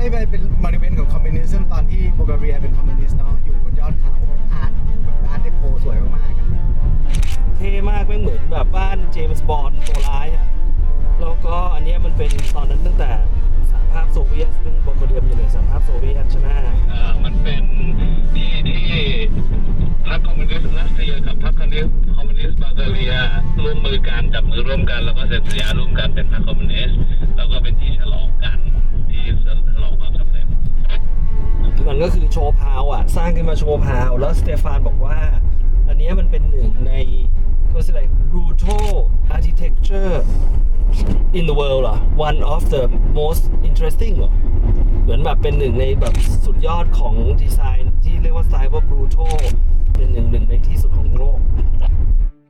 อ้ยเป็นม o นิเมนต์ของคอมมิวนิสต์ตอนที่บูการีเรียเป็นคอมมิวนิสต์เนาะอยู่บนยอดเขาอาร์ตแบบอาร์ตเดโคสวยมากๆอะเท่มากแม่งเหมือนแบบบ้านเจมส์บอนด์ตัวร้ายอะแล้วก็อันเนี้ยมันเป็นตอนนั้นตั้งแต่สหภาพโซเวียตซึ่งบอลโกเรียมอยู่ในสหภาพโซเวียตใช่ไหมเอ่อมันเป็นที่ที่พรรคคอมมิวนิสต์รัสเซียกับพรรคคอมมิวนิสต์คอมมิวนิสต์บัลแกเรียร่วมมือกันจับมือร่วมกันแล้วก็เซ็นสัญญาร่วมกันเป็นพรรคคอมมิวนิสต์ ก็คือโชว์พาวอะสร้างขึ้นมาโชว์พาวแล้วสเตฟานบอกว่า อันนี้มันเป็นหนึ่งในเขาเรียกอะไร brutal architecture in the world เหรอ one of the most interesting เหรอ เหมือนแบบเป็นหนึ่งในแบบสุดยอดของดีไซน์ที่เรียกว่าสไตล์ว่า brutal